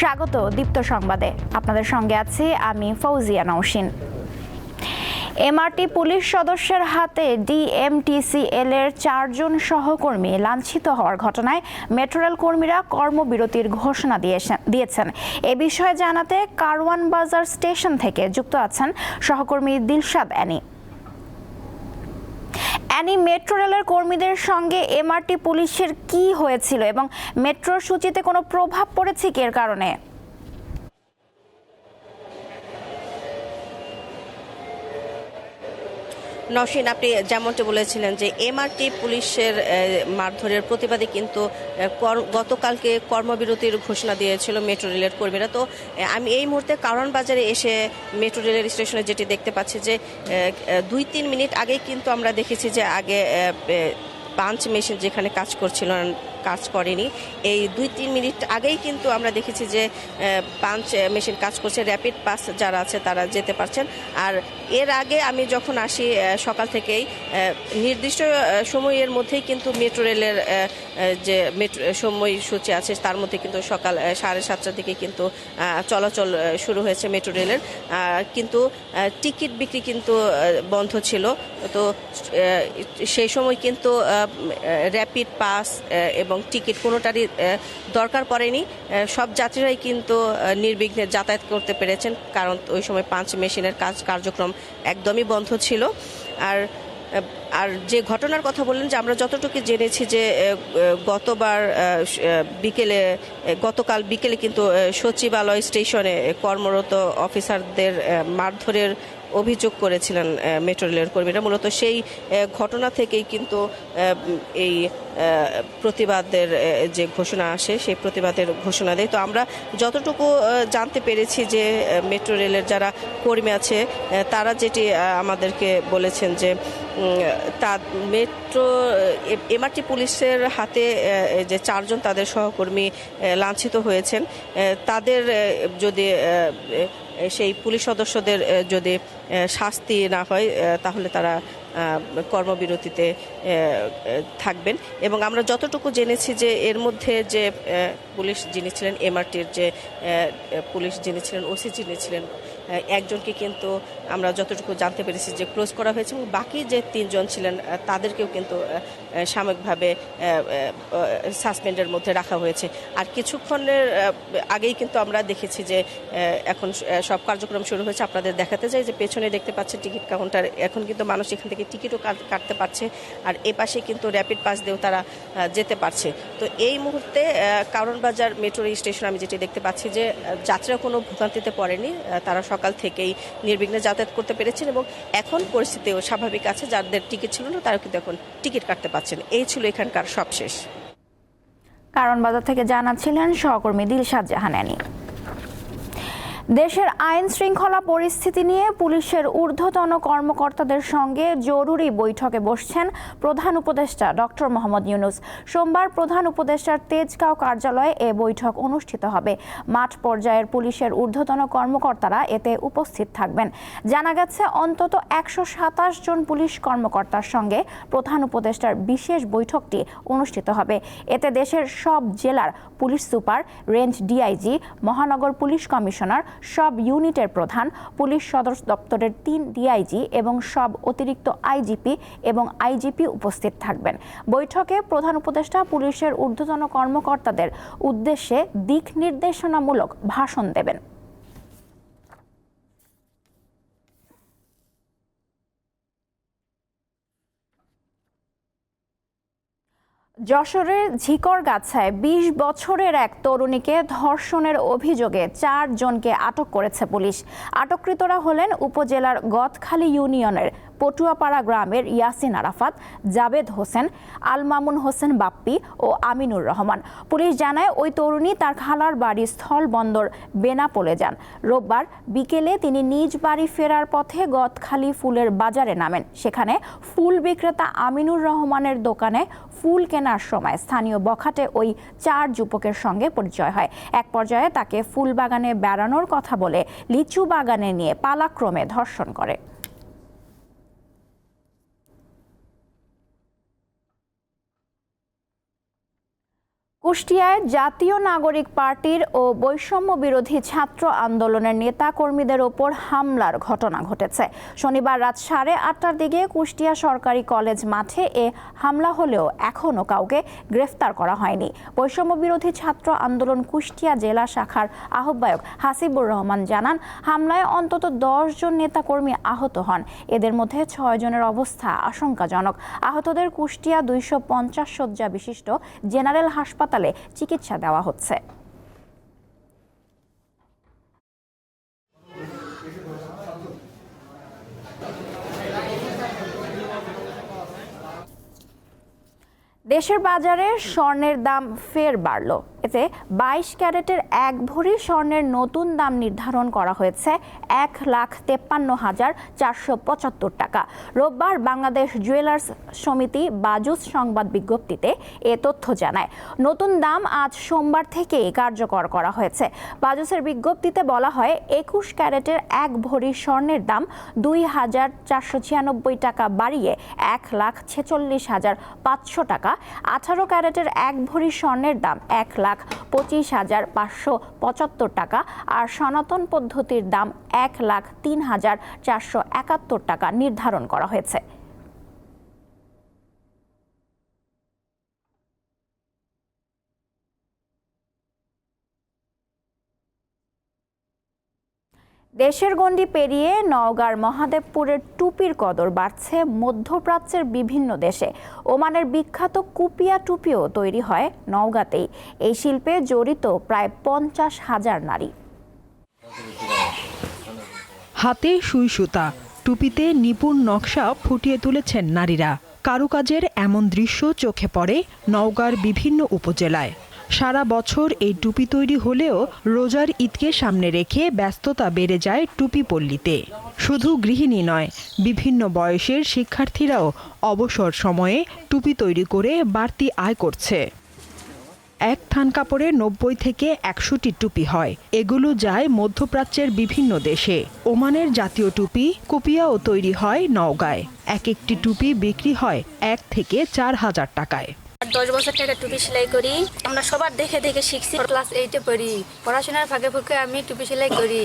স্বাগত দীপ্ত সংবাদে। আপনাদের সঙ্গে আছি আমি ফৌজিয়া নৌসিন এমআরটি পুলিশ সদস্যের হাতে ডিএমটিসিএল এর চারজন সহকর্মী লাঞ্ছিত হওয়ার ঘটনায় মেট্রো রেল কর্মীরা কর্মবিরতির ঘোষণা দিয়েছেন। এ বিষয়ে জানাতে কারওয়ান বাজার স্টেশন থেকে যুক্ত আছেন সহকর্মী দিলশাদ অ্যানি। অ্যানি মেট্রো রেলের কর্মীদের সঙ্গে এমআরটি পুলিশের কি হয়েছিল এবং মেট্রো সূচিতে কোনো প্রভাব পড়েছে কি এর কারণে? নওশিন আপনি যেমনটি বলেছিলেন যে এমআরটি পুলিশের মারধরের প্রতিবাদে কিন্তু গতকালকে কর্মবিরতির ঘোষণা দিয়েছিল মেট্রো রেলের কর্মীরা। তো আমি এই মুহূর্তে কারণ বাজারে এসে মেট্রো রেলের স্টেশনে যেটি দেখতে পাচ্ছি যে দুই তিন মিনিট আগেই কিন্তু আমরা দেখেছি যে আগে পাঞ্চ মেশিন যেখানে কাজ করছিল কাজ করেনি। এই দুই তিন মিনিট আগেই কিন্তু আমরা দেখেছি যে পাঞ্চ মেশিন কাজ করছে র্যাপিড পাস যারা আছে তারা যেতে পারছেন। আর এর আগে আমি যখন আসি সকাল থেকেই নির্দিষ্ট সময়ের মধ্যেই কিন্তু মেট্রো রেলের যে মেট্রো সময়সূচি আছে, তার মধ্যে কিন্তু সকাল সাড়ে সাতটা থেকে কিন্তু চলাচল শুরু হয়েছে মেট্রো রেলের কিন্তু টিকিট বিক্রি কিন্তু বন্ধ ছিল। তো সেই সময় কিন্তু র্যাপিড পাস এবং টিকিট কোনোটারই দরকার পড়েনি। সব যাত্রীরাই কিন্তু নির্বিঘ্নে যাতায়াত করতে পেরেছেন, কারণ ওই সময় পাঁচ মেশিনের কাজ, কার্যক্রম একদমই বন্ধ ছিল। আর আর যে ঘটনার কথা বললেন যে আমরা যতটুকু জেনেছি যে গতবার বিকেলে গতকাল বিকেলে কিন্তু সচিবালয় স্টেশনে কর্মরত অফিসারদের মারধরের অভিযোগ করেছিলেন মেট্রো রেলের কর্মীরা। মূলত সেই ঘটনা থেকেই কিন্তু এই প্রতিবাদের যে ঘোষণা আসে, সেই প্রতিবাদের ঘোষণা দেয়। তো আমরা যতটুকু জানতে পেরেছি যে মেট্রো রেলের যারা কর্মী আছে তারা যেটি আমাদেরকে বলেছেন যে তা মেট্রো এমআরটি পুলিশের হাতে যে চারজন তাদের সহকর্মী লাঞ্ছিত হয়েছেন। তাদের যদি সেই পুলিশ সদস্যদের যদি শাস্তি না হয় তাহলে তারা কর্মবিরতিতে থাকবেন। এবং আমরা যতটুকু জেনেছি যে এর মধ্যে যে পুলিশ যিনি ছিলেন, এমআরটির যে পুলিশ যিনি ছিলেন, ওসি যিনি ছিলেন একজনকে কিন্তু আমরা যতটুকু জানতে পেরেছি যে ক্লোজ করা হয়েছে এবং বাকি যে তিনজন ছিলেন তাদেরকেও কিন্তু সাময়িকভাবে সাসপেন্ডের মধ্যে রাখা হয়েছে। আর কিছুক্ষণের আগেই কিন্তু আমরা দেখেছি যে এখন সব কার্যক্রম শুরু হয়েছে। আপনাদের দেখাতে চাই যে পেছনে দেখতে পাচ্ছেন টিকিট কাউন্টার। এখন কিন্তু মানুষ এখান থেকে টিকিটও কাট- কাটতে পারছে। আর এ পাশে কিন্তু র্যাপিড পাস দিয়েও তারা যেতে পারছে। তো এই মুহূর্তে কারণ বাজার মেট্রো স্টেশন আমি যেটি দেখতে পাচ্ছি যে আহ, যাত্রীরা কোনো ভোগান্তিতে পড়েনি। তারা সকাল থেকেই নির্বিঘ্নে যাতায়াত করতে পেরেছেন এবং এখন পরিস্থিতিও স্বাভাবিক আছে। যাদের টিকিট ছিল না তারা কিন্তু এখন টিকিট কাটতে পারছেন। এই ছিল এখানকার সবশেষ। কারণ বাজার থেকে জানাচ্ছিলেন সহকর্মী দিলশাদ জাহানানি। দেশের আইন শৃঙ্খলা পরিস্থিতি নিয়ে পুলিশের ঊর্ধ্বতন কর্মকর্তাদের সঙ্গে জরুরি বৈঠকে বসছেন প্রধান উপদেষ্টা ডক্টর মোহাম্মদ ইউনুস। সোমবার প্রধান উপদেষ্টার তেজগাঁও কার্যালয়ে এ বৈঠক অনুষ্ঠিত হবে। মাঠ পর্যায়ের পুলিশের ঊর্ধ্বতন কর্মকর্তারা এতে উপস্থিত থাকবেন। জানা গেছে, অন্তত একশো সাতাশ জন পুলিশ কর্মকর্তার সঙ্গে প্রধান উপদেষ্টার বিশেষ বৈঠকটি অনুষ্ঠিত হবে। এতে দেশের সব জেলার পুলিশ সুপার, রেঞ্জ ডিআইজি, মহানগর পুলিশ কমিশনার সব ইউনিটের প্রধান, পুলিশ সদর দপ্তরের তিন ডিআইজি এবং সব অতিরিক্ত আইজিপি এবং আইজিপি উপস্থিত থাকবেন। বৈঠকে প্রধান উপদেষ্টা পুলিশের ঊর্ধ্বতন কর্মকর্তাদের উদ্দেশ্যে দিক নির্দেশনামূলক ভাষণ দেবেন। যশোরের ঝিকরগাছায় বিশ বছরের এক তরুণীকে ধর্ষণের অভিযোগে চারজনকে আটক করেছে পুলিশ। আটককৃতরা হলেন উপজেলার গদখালী ইউনিয়নের পটুয়াপাড়া গ্রামের ইয়াসিন আরাফাত জাবেদ হোসেন আল মামুন হোসেন বাপ্পি ও আমিনুর রহমান। পুলিশ জানায়, ওই তরুণী তার খালার বাড়ি স্থল বন্দর বেনাপোলে যান। রোববার বিকেলে তিনি নিজ বাড়ি ফেরার পথে গদখালি ফুলের বাজারে নামেন। সেখানে ফুল বিক্রেতা আমিনুর রহমানের দোকানে ফুল কেনার সময় স্থানীয় বখাটে ওই চার যুবকের সঙ্গে পরিচয় হয়। এক পর্যায়ে তাকে ফুল বাগানে বেড়ানোর কথা বলে লিচু বাগানে নিয়ে পালাক্রমে ধর্ষণ করে। কুষ্টিয়ায় জাতীয় নাগরিক পার্টির ও বৈষম্য বিরোধী ছাত্র আন্দোলনের নেতা কর্মীদের ওপর হামলার ঘটনা ঘটেছে। শনিবার রাত সাড়ে আটটার দিকে কুষ্টিয়া সরকারি কলেজ মাঠে এ হামলা হলেও এখনও কাউকে গ্রেফতার করা হয়নি। বৈষম্য বিরোধী ছাত্র আন্দোলন কুষ্টিয়া জেলা শাখার আহ্বায়ক হাসিবুর রহমান জানান, হামলায় অন্তত দশ জন নেতাকর্মী আহত হন। এদের মধ্যে ছয় জনের অবস্থা আশঙ্কাজনক। আহতদের কুষ্টিয়া দুইশো পঞ্চাশ শয্যা বিশিষ্ট জেনারেল হাসপাতালে চিকিৎসা দেওয়া হচ্ছে। দেশের বাজারে স্বর্ণের দাম ফের বাড়ল। এতে বাইশ ক্যারেটের এক ভরি স্বর্ণের নতুন দাম নির্ধারণ করা হয়েছে এক লাখ তেপ্পান্ন হাজার চারশো পঁচাত্তর টাকা। রোববার বাংলাদেশ জুয়েলার্স সমিতি বাজুস সংবাদ বিজ্ঞপ্তিতে এ তথ্য জানায়। নতুন দাম আজ সোমবার থেকেই কার্যকর করা হয়েছে। বাজুসের বিজ্ঞপ্তিতে বলা হয়, একুশ ক্যারেটের এক ভরি স্বর্ণের দাম দুই হাজার চারশো ছিয়ানব্বই টাকা বাড়িয়ে এক লাখ ছেচল্লিশ হাজার পাঁচশো টাকা। আঠারো ক্যারেটের এক ভরি স্বর্ণের দাম এক লাখ পঁচিশ হাজার পাঁচশো পঁচাত্তর টাকা আর সনাতন পদ্ধতির দাম এক লাখ তিন হাজার চারশো একাত্তর টাকা নির্ধারণ করা হয়েছে। দেশের গণ্ডি পেরিয়ে নওগাঁর মহাদেবপুরের টুপির কদর বাড়ছে মধ্যপ্রাচ্যের বিভিন্ন দেশে। ওমানের বিখ্যাত কুপিয়া টুপিও তৈরি হয় নওগাঁতেই। এই শিল্পে জড়িত প্রায় পঞ্চাশ হাজার নারী। হাতে সুই সুতা, টুপিতে নিপুণ নকশা ফুটিয়ে তুলেছেন নারীরা। কারুকাজের এমন দৃশ্য চোখে পড়ে নওগাঁর বিভিন্ন উপজেলায়। সারা বছর এই টুপি তৈরি হলেও রোজার ঈদকে সামনে রেখে ব্যস্ততা বেড়ে যায় টুপি পল্লীতে শুধু গৃহিণী নয়, বিভিন্ন বয়সের শিক্ষার্থীরাও অবসর সময়ে টুপি তৈরি করে বাড়তি আয় করছে। এক থান কাপড়ে নব্বই থেকে একশোটি টুপি হয়। এগুলো যায় মধ্যপ্রাচ্যের বিভিন্ন দেশে। ওমানের জাতীয় টুপি কুপিয়াও তৈরি হয় নওগাঁয়। এক একটি টুপি বিক্রি হয় এক থেকে চার হাজার টাকায়। দশ বছর থেকে টুপি সেলাই করি। আমরা সবার দেখে দেখে শিখছি। ক্লাস এইটে পড়ি। পড়াশোনার ফাঁকে ফাঁকে আমি টুপি সেলাই করি।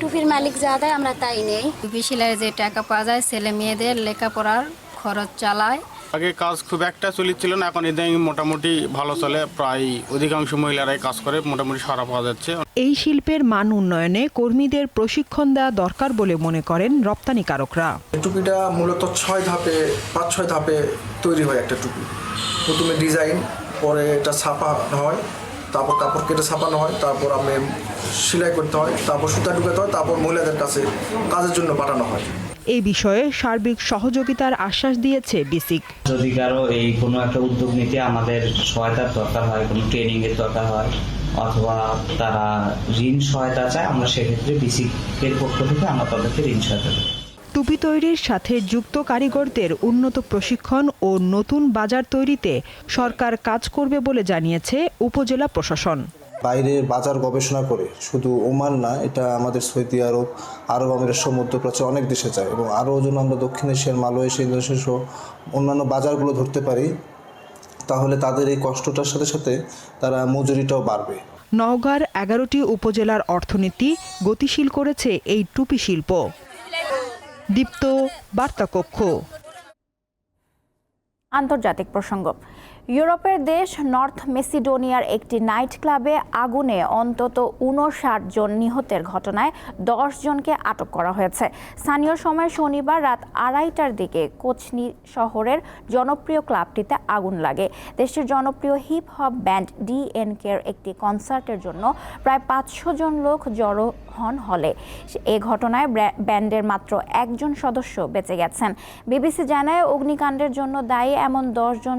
টুপির মালিক যা দেয় আমরা তাই নেই। টুপি সেলাইয়ের যে টাকা পাওয়া যায় ছেলে মেয়েদের লেখাপড়ার খরচ চালায়। আগে কাজ খুব একটা চলিচ্ছিল না এখন ইদানিং মোটামুটি ভালো চলে। প্রায় অধিকাংশ মহিলারাই কাজ করে মোটামুটি সারা পাওয়া যাচ্ছে। এই শিল্পের মান উন্নয়নে কর্মীদের প্রশিক্ষণ দেওয়া দরকার বলে মনে করেন রপ্তানিকারকরা। এই টুপিটা মূলত ছয় ধাপে পাঁচ ছয় ধাপে তৈরি হয় একটা টুপি। প্রথমে ডিজাইন পরে এটা ছাপা হয় তারপর কাপড় কেটে ছাপানো হয় তারপর আমি সেলাই করতে হয় তারপর সুতা ঢুকাতে হয় তারপর মহিলাদের কাছে কাজের জন্য পাঠানো হয়। এই বিষয়ে সার্বিক সহযোগিতার আশ্বাস দিয়েছে বিসিক। যদি কারও এই কোনো একটা উদ্যোগ নিতে আমাদের সহায়তার দরকার হয় কোনো ট্রেনিং এর দরকার হয় অথবা তারা ঋণ সহায়তা চায় আমরা সেক্ষেত্রে বিসিকের পক্ষ থেকে আমরা তাদেরকে ঋণ সহায়তা দেবো। টুপি তৈরির সাথে যুক্ত কারিগরদের উন্নত প্রশিক্ষণ ও নতুন বাজার তৈরিতে সরকার কাজ করবে বলে জানিয়েছে উপজেলা প্রশাসন। বাইরের বাজার গবেষণা করে শুধু ওমান না এটা আমাদের সৌদি আরব আরব সহ মধ্যপ্রাচ্যে অনেক দেশে যায় এবং আরও যেন আমরা দক্ষিণ এশিয়ার মালয়েশিয়া ইন্দোনেশিয়া সহ অন্যান্য বাজারগুলো ধরতে পারি তাহলে তাদের এই কষ্টটার সাথে সাথে তারা মজুরিটাও বাড়বে। নওগাঁর এগারোটি উপজেলার অর্থনীতি গতিশীল করেছে এই টুপি শিল্প। দীপ্ত বার্তা কক্ষ আন্তর্জাতিক প্রসঙ্গ। ইউরোপের দেশ নর্থ মেসিডোনিয়ার একটি নাইট ক্লাবে আগুনে অন্তত উনষাট জন নিহতের ঘটনায় দশ জনকে আটক করা হয়েছে। স্থানীয় সময় শনিবার রাত আড়াইটার দিকে কোচনি শহরের জনপ্রিয় ক্লাবটিতে আগুন লাগে। দেশের জনপ্রিয় হিপ হপ ব্যান্ড ডিএনকের একটি কনসার্টের জন্য প্রায় পাঁচশো জন লোক জড়ো হন হলে। এ ঘটনায় ব্যান্ডের মাত্র একজন সদস্য বেঁচে গেছেন। বিবিসি জানায়, অগ্নিকাণ্ডের জন্য দায়ী এমন দশজন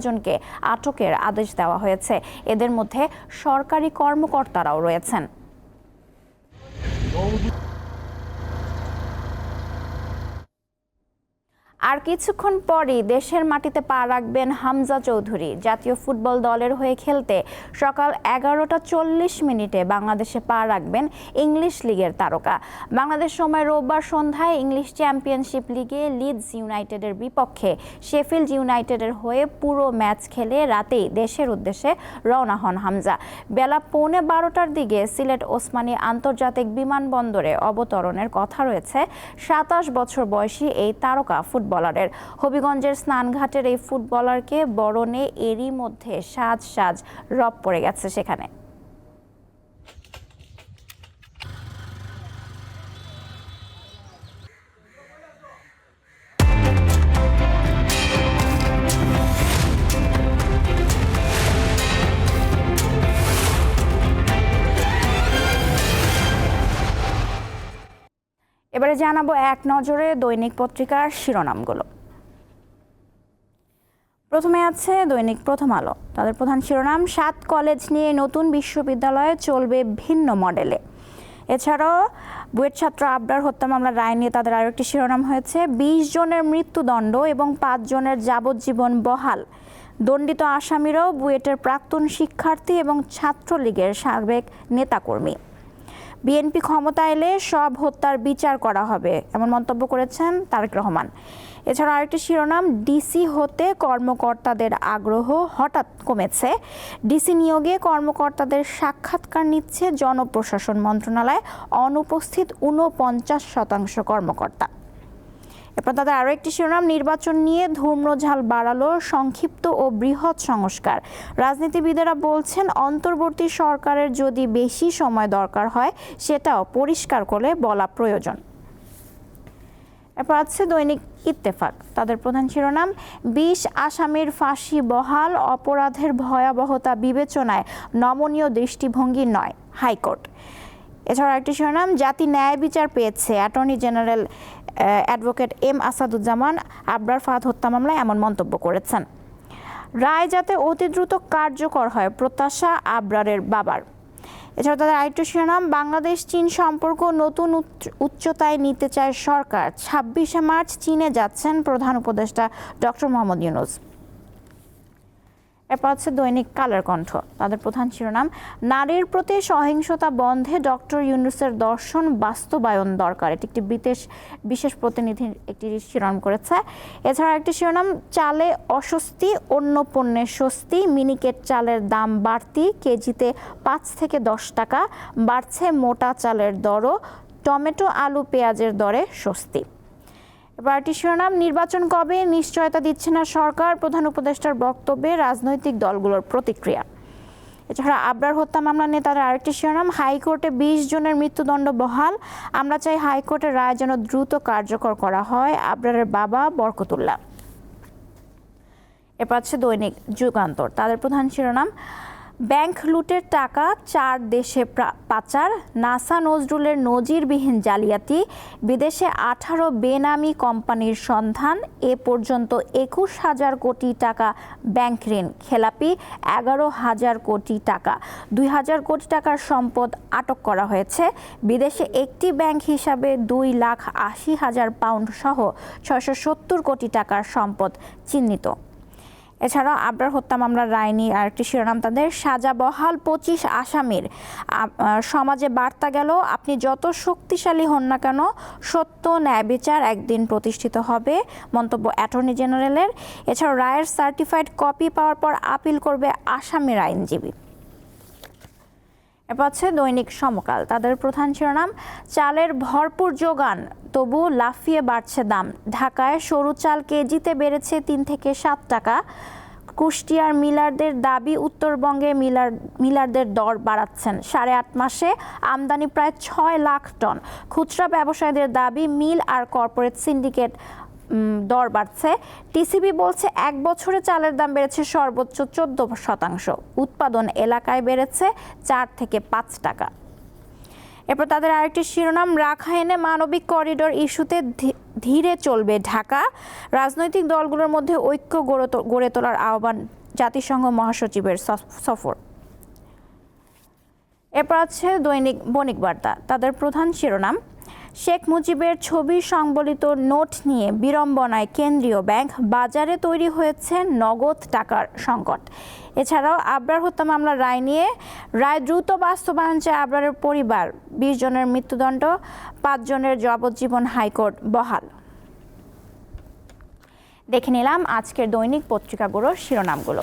সন্দেহভাজনকে আটকের আদেশ দেওয়া হয়েছে। এদের মধ্যে সরকারি কর্মকর্তারাও রয়েছেন। আর কিছুক্ষণ পরই দেশের মাটিতে পা রাখবেন হামজা চৌধুরী। জাতীয় ফুটবল দলের হয়ে খেলতে সকাল এগারোটা চল্লিশ মিনিটে বাংলাদেশে পা রাখবেন ইংলিশ লিগের তারকা। বাংলাদেশ সময় রোববার সন্ধ্যায় ইংলিশ চ্যাম্পিয়নশিপ লিগে লিডস ইউনাইটেডের বিপক্ষে শেফিল্ড ইউনাইটেডের হয়ে পুরো ম্যাচ খেলে রাতেই দেশের উদ্দেশ্যে রওনা হন হামজা। বেলা পৌনে বারোটার দিকে সিলেট ওসমানী আন্তর্জাতিক বিমানবন্দরে অবতরণের কথা রয়েছে। সাতাশ বছর বয়সী এই তারকা ফুটবলারের। হবিগঞ্জের স্নানঘাটের এই ফুটবলারকে বরণে এরই মধ্যে সাজ সাজ রব পড়ে গেছে সেখানে। এবারে জানাব এক নজরে দৈনিক পত্রিকার শিরোনামগুলো। প্রথমে আছে দৈনিক প্রথম আলো। তাদের প্রধান শিরোনাম, সাত কলেজ নিয়ে নতুন বিশ্ববিদ্যালয়ে চলবে ভিন্ন মডেলে এছাড়াও বুয়েট ছাত্র আবরার হত্যা মামলার রায় নিয়ে তাদের আরও একটি শিরোনাম হয়েছে, বিশ জনের মৃত্যুদণ্ড এবং পাঁচ জনের যাবজ্জীবন বহাল। দণ্ডিত আসামিরাও বুয়েটের প্রাক্তন শিক্ষার্থী এবং ছাত্রলীগের সাবেক নেতাকর্মী। বিএনপি ক্ষমতা এলে সব হত্যার বিচার করা হবে, এমন মন্তব্য করেছেন তারেক রহমান। এছাড়া আরেকটি শিরোনাম, ডিসি হতে কর্মকর্তাদের আগ্রহ হঠাৎ কমেছে। ডিসি নিয়োগে কর্মকর্তাদের সাক্ষাৎকার নিচ্ছে জনপ্রশাসন মন্ত্রণালয়, অনুপস্থিত ঊনপঞ্চাশ শতাংশ কর্মকর্তা। এরপর তাদের আরও একটি শিরোনাম, নির্বাচন নিয়ে ধূম্রঝাল বাড়ালো সংক্ষিপ্ত ও বৃহৎ সংস্কার। রাজনীতিবিদেরা বলছেন, অন্তর্বর্তী সরকারের যদি বেশি সময় দরকার হয়, সেটাও পরিষ্কার করে বলা প্রয়োজন। এরপর আছে দৈনিক ইত্তেফাক। তাদের প্রধান শিরোনাম, বিশ আসামির ফাঁসি বহাল, অপরাধের ভয়াবহতা বিবেচনায় নমনীয় দৃষ্টিভঙ্গি নয়, হাইকোর্ট। এছাড়া একটি শিরোনাম, জাতি ন্যায় বিচার পেয়েছে, attorney general advocate M Asaduzzaman Abrar Fahad হত্যা মামলায় এমন মন্তব্য করেছেন। রায় যাতে অতি দ্রুত কার্যকর হয়, প্রত্যাশা আবরারের বাবার। এছাড়া তাদের আরেকটু শিরোনাম, বাংলাদেশ, চীন সম্পর্ক নতুন উচ্চ- উচ্চতায় নিতে চায় সরকার। ছাব্বিশে মার্চ চীনে যাচ্ছেন প্রধান উপদেষ্টা ডক্টর মোহাম্মদ ইউনুস। এরপর হচ্ছে দৈনিক কালার কণ্ঠ। তাদের প্রধান শিরোনাম, নারীর প্রতি সহিংসতা বন্ধে ডক্টর ইউনুসের দর্শন বাস্তবায়ন দরকার। এটি একটি বিদেশ বিশেষ প্রতিনিধির একটি শিরোনাম করেছে। এছাড়া একটি শিরোনাম, চালে অস্বস্তি, অন্য পণ্যের স্বস্তি, মিনিকেট চালের দাম বাড়তি, কেজিতে পাঁচ থেকে দশ টাকা, বাড়ছে মোটা চালের দরও, টমেটো, আলু, পেঁয়াজের দরে স্বস্তি। একটি শিরোনাম, নির্বাচন কবে? নিশ্চয়তা দিচ্ছে না সরকার। প্রধান উপদেষ্টার বক্তব্যে রাজনৈতিক দলগুলোর প্রতিক্রিয়া। এছাড়া আবরার হত্যা মামলা নিয়ে তাদের আরেকটি শিরোনাম, হাইকোর্টে বিশ জনের মৃত্যুদণ্ড বহাল। আমরা চাই হাইকোর্টের রায় যেন দ্রুত কার্যকর করা হয়। আবরারের বাবা বরকতুল্লাহ। এরপর আছে দৈনিক যুগান্তর। তাদের প্রধান শিরোনাম ব্যাংক লুটের টাকা চার দেশে পাচার। নাসা নজরুলের নজিরবিহীন জালিয়াতি। বিদেশে আঠারো বেনামি কোম্পানির সন্ধান। এ পর্যন্ত একুশ হাজার কোটি টাকা ব্যাংক ঋণ, খেলাপি এগারো হাজার কোটি টাকা। দুই হাজার কোটি টাকার সম্পদ আটক করা হয়েছে। বিদেশে একটি ব্যাংক হিসাবে দুই লাখ আশি হাজার পাউন্ড সহ ছয়শো সত্তর কোটি টাকার সম্পদ চিহ্নিত। এছাড়াও আবরার হত্যা মামলার রায়নি আরেকটি শিরোনাম তাদের, সাজা বহাল পঁচিশ আসামির। সমাজে বার্তা গেল, আপনি যত শক্তিশালী হন না কেন, সত্য ন্যায় বিচার একদিন প্রতিষ্ঠিত হবে, মন্তব্য অ্যাটর্নি জেনারেলের। এছাড়াও রায়ের সার্টিফাইড কপি পাওয়ার পর আপিল করবে আসামির আইনজীবী। হচ্ছে দৈনিক সমকাল। তাদের প্রধান শিরোনাম, চালের ভরপুর যোগান, তবু লাফিয়ে বাড়ছে দাম। ঢাকায় সরু চাল কেজিতে বেড়েছে তিন থেকে সাত টাকা। কুষ্টিয়ার মিলারদের দাবি, উত্তরবঙ্গে মিলার, মিলারদের দর বাড়াচ্ছেন। সাড়ে আট মাসে আমদানি প্রায় ছয় লাখ টন। খুচরা ব্যবসায়ীদের দাবি, মিল আর কর্পোরেট সিন্ডিকেট দর বাড়ছে। টিসিবি বলছে এক বছরে চালের দাম বেড়েছে সর্বোচ্চ চোদ্দ শতাংশ। উৎপাদন এলাকায় বেড়েছে চার থেকে পাঁচ টাকা। এরপর তাদের আরেকটি শিরোনাম, রাখাইনে মানবিক করিডোর ইস্যুতে ধীরে চলবে ঢাকা। রাজনৈতিক দলগুলোর মধ্যে ঐক্য গড়ে তোলার আহ্বান জাতিসংঘ মহাসচিবের সফ- সফর। এরপর আছে দৈনিক বণিক বার্তা। তাদের প্রধান শিরোনাম শেখ মুজিবের ছবি সংবলিত নোট নিয়ে বিড়ম্বনায় কেন্দ্রীয় ব্যাংক বাজারে তৈরি হয়েছে নগদ টাকার সংকট। এছাড়াও আবরার হত্যা মামলার রায় নিয়ে রায় দ্রুত বাস্তবায়ন চায় আবরারের পরিবার। বিশ জনের মৃত্যুদণ্ড, পাঁচ জনের যাবজ্জীবন হাইকোর্ট বহাল। দেখে নিলাম আজকের দৈনিক পত্রিকাগুলোর শিরোনামগুলো।